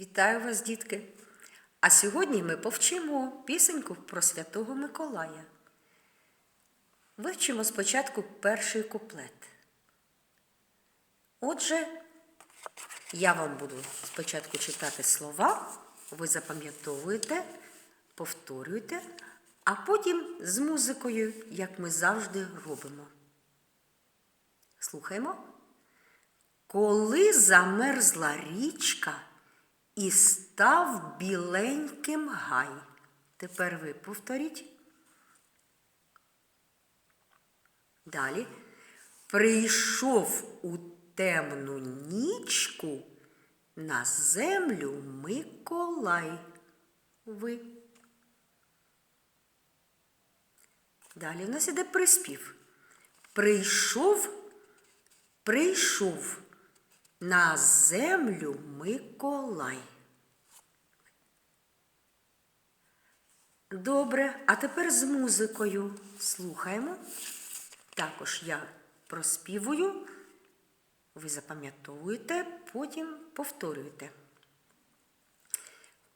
Вітаю вас, дітки! А сьогодні ми повчимо пісеньку про Святого Миколая. Вивчимо спочатку перший куплет. Отже, я вам буду спочатку читати слова, ви запам'ятовуєте, повторюєте, а потім з музикою, як ми завжди робимо. Слухаємо. Коли замерзла річка і став біленьким гай. Тепер ви повторіть. Далі. Прийшов у темну нічку на землю Миколай. Ви. Далі в нас іде приспів. Прийшов, прийшов на землю Миколай. Добре, а тепер з музикою слухаємо. Також я проспівую, ви запам'ятовуєте, потім повторюєте.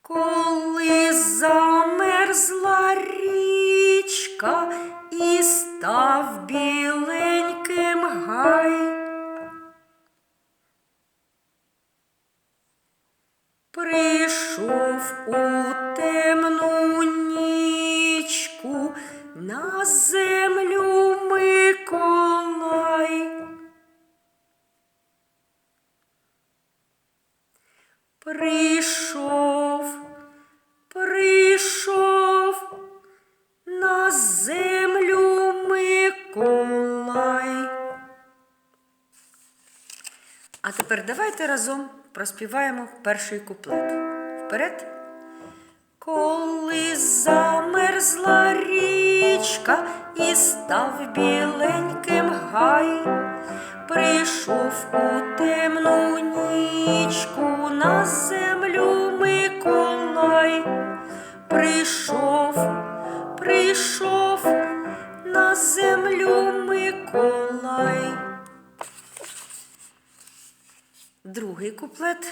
Коли замерзла річка і став біленьким гай. Прийшов у темну Прийшов, прийшов на землю Миколай. А тепер давайте разом проспіваємо перший куплет. Вперед. Коли замерзла річка і став біленьким гай, прийшов у темну нічку на землю Миколай, прийшов, прийшов на землю Миколай. Другий куплет.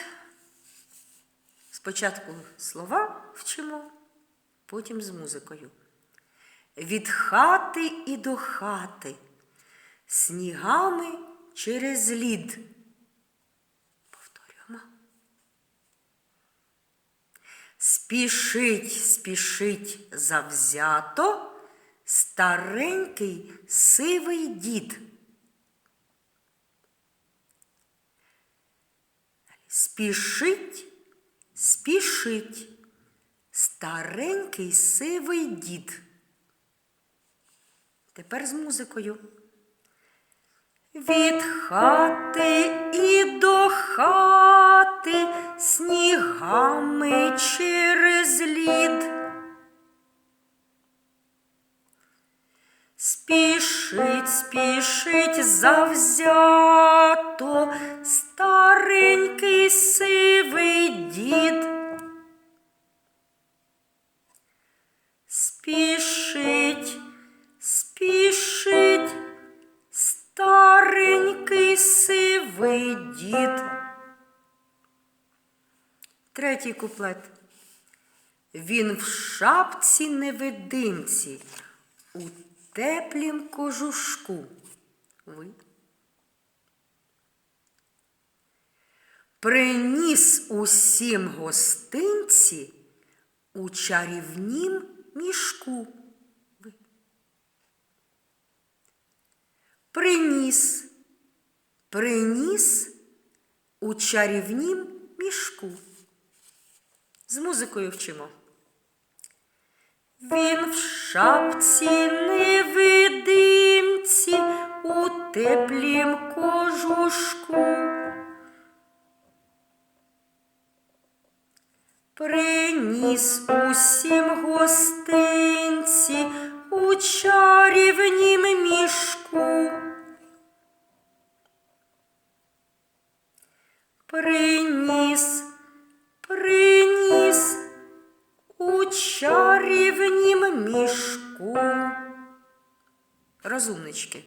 Спочатку слова вчимо, потім з музикою. Від хати і до хати, снігами через лід. Спішить, спішить завзято старенький сивий дід. Спішить, спішить старенький сивий дід. Тепер з музикою. Від хати і до хати Спішить, спішить завзято старенький сивий дід. Спішить, спішить старенький сивий дід. Третій куплет. Він в шапці невидимці, у теплім кожушку. Ви. Приніс усім гостинці у чарівнім мішку. Ви. Приніс, приніс у чарівнім мішку. З музикою вчимо. Він в шапці невидимці у теплім кожушку. Приніс усім гостинці у чарівнім Розумнички.